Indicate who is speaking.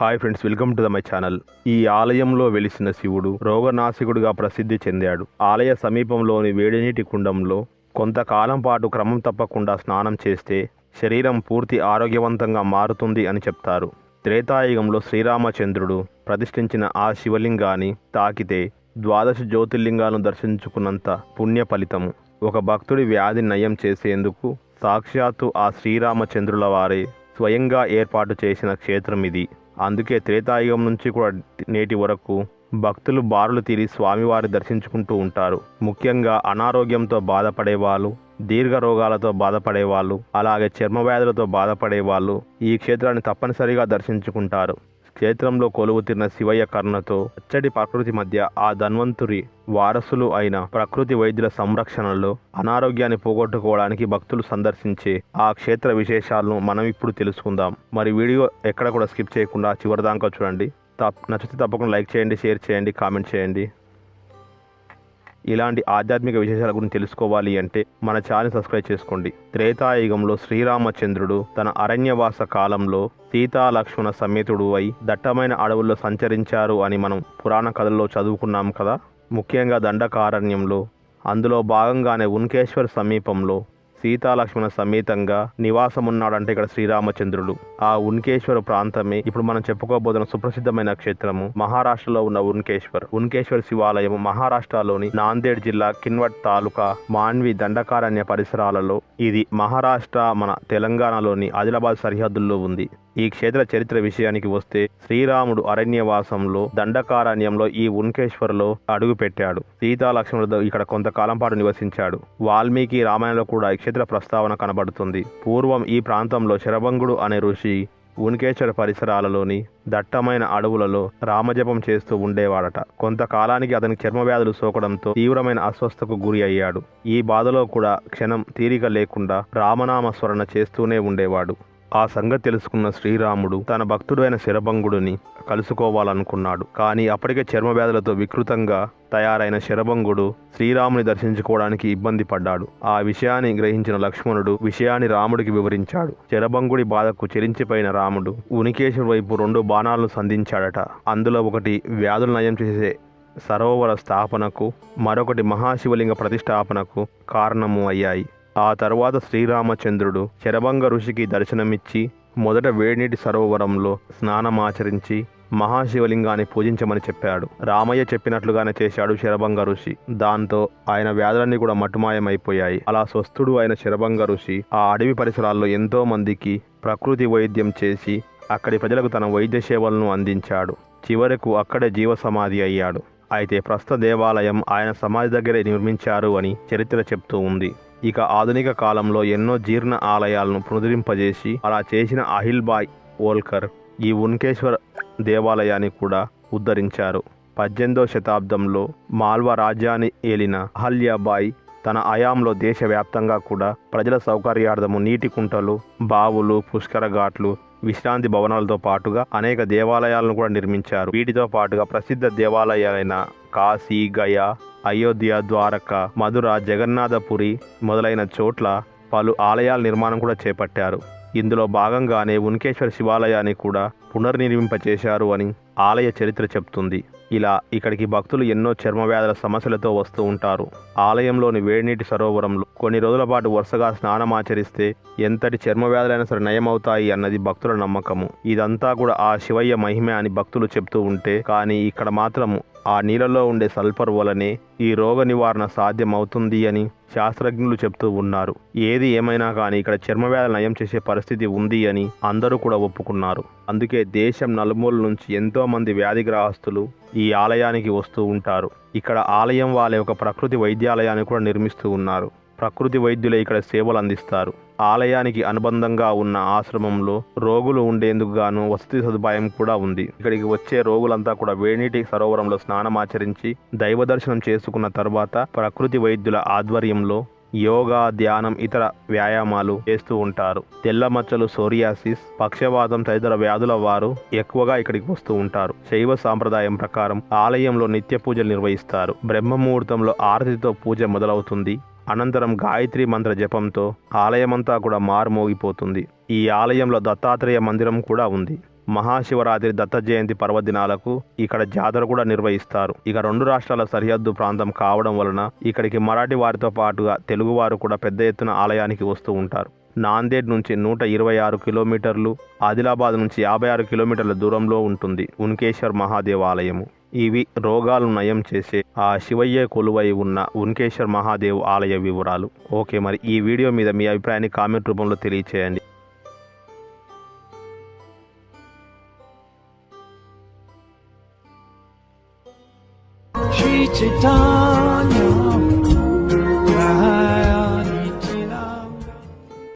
Speaker 1: Hi friends welcome to the my channel. ఈ ఆలయంలో వెలిసిన శివుడు రోగనాశకుడుగా ప్రసిద్ధి చెందాడు. ఆలయ సమీపంలోని వేడినీటి కుండంలో కొంతకాలం పాటు క్రమం తప్పకుండా స్నానం చేస్తే శరీరం పూర్తి ఆరోగ్యవంతంగా మారుతుంది అని చెప్తారు. త్రేతాయుగంలో శ్రీరామచంద్రుడు ప్రతిష్ఠించిన ఆ శివలింగాన్ని తాకితే ద్వాదశ జ్యోతిర్లింగాలను దర్శించుకున్నంత పుణ్య ఫలితము. ఒక భక్తుడి వ్యాధి నయం చేసేందుకు సాక్షాత్తు ఆ శ్రీరామచంద్రుల వారే స్వయంగా ఏర్పాటు చేసిన క్షేత్రం ఇది. అందుకే త్రేతాయుగం నుంచి కూడా నేటి వరకు భక్తులు బారులు తీరి స్వామివారి దర్శించుకుంటూ ఉంటారు. ముఖ్యంగా అనారోగ్యంతో బాధపడే వాళ్ళు దీర్ఘ రోగాలతో బాధపడే వాళ్ళు అలాగే చర్మ వ్యాధులతో బాధపడే వాళ్ళు ఈ క్షేత్రాన్ని తప్పనిసరిగా దర్శించుకుంటారు. క్షేత్రంలో కొలువుతిన్న శివయ్య కరుణతో అచ్చడి ప్రకృతి మధ్య ఆ ధన్వంతురి వారసులు అయిన ప్రకృతి వైద్యుల సంరక్షణలో అనారోగ్యాన్ని పోగొట్టుకోవడానికి భక్తులు సందర్శించే ఆ క్షేత్ర విశేషాలను మనం ఇప్పుడు తెలుసుకుందాం. మరి వీడియో ఎక్కడ కూడా స్కిప్ చేయకుండా చివరిదాకా చూడండి. తప్ నచ్చితే తప్పకుండా లైక్ చేయండి షేర్ చేయండి కామెంట్ చేయండి. ఇలాంటి ఆధ్యాత్మిక విశేషాల గురించి తెలుసుకోవాలి అంటే మన ఛానల్ సబ్స్క్రైబ్ చేసుకోండి. త్రేతాయుగంలో శ్రీరామచంద్రుడు తన అరణ్యవాస కాలంలో సీతా లక్ష్మణ సమేతుడు అయి దట్టమైన అడవుల్లో సంచరించారు అని మనం పురాణ కథల్లో చదువుకున్నాం కదా. ముఖ్యంగా దండకారణ్యంలో అందులో భాగంగానే ఉన్కేశ్వర్ సమీపంలో సీతాలక్ష్మణ సమేతంగా నివాసమున్నాడంటే ఇక్కడ శ్రీరామచంద్రుడు. ఆ ఉన్కేశ్వర ప్రాంతమే ఇప్పుడు మనం చెప్పుకోబోతున్న సుప్రసిద్ధమైన క్షేత్రము మహారాష్ట్రలో ఉన్న ఉన్కేశ్వర్. ఉన్కేశ్వర్ శివాలయం మహారాష్ట్రలోని నాందేడ్ జిల్లా కిన్వట్ తాలూకా మాన్వి దండకారణ్య పరిసరాలలో. ఇది మహారాష్ట్ర మన తెలంగాణలోని ఆదిలాబాద్ సరిహద్దుల్లో ఉంది. ఈ క్షేత్ర చరిత్ర విషయానికి వస్తే శ్రీరాముడు అరణ్యవాసంలో దండకారణ్యంలో ఈ ఉన్కేశ్వర్లో అడుగుపెట్టాడు. సీతాలక్ష్మణుడు ఇక్కడ కొంతకాలం పాటు నివసించాడు. వాల్మీకి రామాయణంలో కూడా ఈ క్షేత్ర ప్రస్తావన కనబడుతుంది. పూర్వం ఈ ప్రాంతంలో శరభంగుడు అనే ఋషి ఉన్కేశ్వర పరిసరాలలోని దట్టమైన అడవులలో రామజపం చేస్తూ ఉండేవాడట. కొంతకాలానికి అతని చర్మ వ్యాధులు సోకడంతో తీవ్రమైన అస్వస్థకు గురి అయ్యాడు. ఈ బాధలో కూడా క్షణం తీరిక లేకుండా రామనామ స్మరణ చేస్తూనే ఉండేవాడు. ఆ సంగతి తెలుసుకున్న శ్రీరాముడు తన భక్తుడైన శరభంగుడిని కలుసుకోవాలనుకున్నాడు. కానీ అప్పటికే చర్మ వ్యాధులతో వికృతంగా తయారైన శరభంగుడు శ్రీరాముని దర్శించుకోవడానికి ఇబ్బంది పడ్డాడు. ఆ విషయాన్ని గ్రహించిన లక్ష్మణుడు విషయాన్ని రాముడికి వివరించాడు. శరభంగుడి బాధకు చెరించిపోయిన రాముడు ఉనికేశ్వర్ వైపు రెండు బాణాలను సంధించాడట. అందులో ఒకటి వ్యాధులు నయం చేసే సరోవర స్థాపనకు మరొకటి మహాశివలింగ ప్రతిష్టాపనకు కారణము అయ్యాయి. ఆ తరువాత శ్రీరామచంద్రుడు శరభంగ ఋషికి దర్శనమిచ్చి మొదట వేడినీటి సరోవరంలో స్నానమాచరించి మహాశివలింగాన్ని పూజించమని చెప్పాడు. రామయ్య చెప్పినట్లుగానే చేశాడు శరభంగ ఋషి. దాంతో ఆయన వ్యాధులన్నీ కూడా మటుమాయమైపోయాయి. అలా స్వస్థుడు అయిన శరభంగ ఋషి ఆ అడవి పరిసరాల్లో ఎంతో మందికి ప్రకృతి వైద్యం చేసి అక్కడి ప్రజలకు తన వైద్య సేవలను అందించాడు. చివరకు అక్కడే జీవ సమాధి అయ్యాడు. అయితే ప్రస్తుత దేవాలయం ఆయన సమాధి దగ్గరే నిర్మించారు అని చరిత్ర చెప్తూ ఉంది. ఇక ఆధునిక కాలంలో ఎన్నో జీర్ణ ఆలయాలను పునరింపజేసి అలా చేసిన అహిల్బాయ్ ఓల్కర్ ఈ ఉన్కేశ్వర్ దేవాలయాన్ని కూడా ఉద్ధరించారు. పద్దెనిమిదో శతాబ్దంలో మాల్వా రాజ్యాన్ని ఏలిన అహల్యాబాయి తన అయాంలో దేశవ్యాప్తంగా కూడా ప్రజల సౌకర్యార్థము నీటి కుంటలు బావులు పుష్కర ఘాట్లు విశ్రాంతి భవనాలతో పాటుగా అనేక దేవాలయాలను కూడా నిర్మించారు. వీటితో పాటుగా ప్రసిద్ధ దేవాలయాలైన కాశీ గయా అయోధ్య ద్వారక మధుర జగన్నాథపురి మొదలైన చోట్ల పలు ఆలయాల నిర్మాణం కూడా చేపట్టారు. ఇందులో భాగంగానే ఉన్కేశ్వర శివాలయాన్ని కూడా పునర్నిర్మింపచేశారు అని ఆలయ చరిత్ర చెప్తుంది. ఇలా ఇక్కడికి భక్తులు ఎన్నో చర్మవ్యాధుల సమస్యలతో వస్తూ ఉంటారు. ఆలయంలోని వేడినీటి సరోవరంలో కొన్ని రోజుల పాటు వరుసగా స్నానమాచరిస్తే ఎంతటి చర్మ వ్యాధులైనా సరే నయమవుతాయి అన్నది భక్తుల నమ్మకము. ఇదంతా కూడా ఆ శివయ్య మహిమ అని భక్తులు చెప్తూ ఉంటే కానీ ఇక్కడ మాత్రము ఆ నీళ్ళలో ఉండే సల్ఫర్ వలనే ఈ రోగ నివారణ సాధ్యమవుతుంది అని శాస్త్రజ్ఞులు చెప్తూ ఉన్నారు. ఏది ఏమైనా కానీ ఇక్కడ చర్మ వ్యాధులు నయం చేసే పరిస్థితి ఉంది అని అందరూ కూడా ఒప్పుకున్నారు. అందుకే దేశం నలుమూల నుంచి ఎంతోమంది వ్యాధిగ్రహస్తులు ఈ ఆలయానికి వస్తూ ఉంటారు. ఇక్కడ ఆలయం వాళ్ళే ఒక ప్రకృతి వైద్యాలయాన్ని కూడా నిర్మిస్తూ ఉన్నారు. ప్రకృతి వైద్యులే ఇక్కడ సేవలు అందిస్తారు ఆలయానికి అనుబంధంగా ఉన్న ఆశ్రమంలో రోగులు ఉండేందుకు గాను వసతి సదుపాయం కూడా ఉంది. ఇక్కడికి వచ్చే రోగులంతా కూడా వేడినీటి సరోవరంలో స్నానమాచరించి దైవ దర్శనం చేసుకున్న తర్వాత ప్రకృతి వైద్యుల ఆధ్వర్యంలో యోగా ధ్యానం ఇతర వ్యాయామాలు చేస్తూ ఉంటారు. తెల్ల మచ్చలు సోరియాసిస్ పక్షవాతం తదితర వ్యాధుల వారు ఎక్కువగా ఇక్కడికి వస్తూ ఉంటారు. శైవ సాంప్రదాయం ప్రకారం ఆలయంలో నిత్య పూజలు నిర్వహిస్తారు. బ్రహ్మ ముహూర్తంలో ఆరతితో పూజ మొదలవుతుంది. అనంతరం గాయత్రి మంత్ర జపంతో ఆలయమంతా కూడా మారుమోగిపోతుంది. ఈ ఆలయంలో దత్తాత్రేయ మందిరం కూడా ఉంది. మహాశివరాత్రి దత్త జయంతి పర్వదినాలకు ఇక్కడ జాతర కూడా నిర్వహిస్తారు. ఇక రెండు రాష్ట్రాల సరిహద్దు ప్రాంతం కావడం వలన ఇక్కడికి మరాఠీ వారితో పాటుగా తెలుగువారు కూడా పెద్ద ఎత్తున ఆలయానికి వస్తూ ఉంటారు. నాందేడ్ నుంచి నూట ఇరవై ఆరు కిలోమీటర్లు ఆదిలాబాద్ నుంచి యాభై ఆరు కిలోమీటర్ల దూరంలో ఉంటుంది. ఉన్కేశ్వర్ మహాదేవ్ ఆలయము ఇవి రోగాలు నయం చేసే ఆ శివయ్య కొలువై ఉన్న ఉన్కేశ్వర్ మహాదేవ్ ఆలయ వివరాలు. ఓకే మరి ఈ వీడియో మీద మీ అభిప్రాయాన్ని కామెంట్ రూపంలో తెలియచేయండి.
Speaker 2: Shri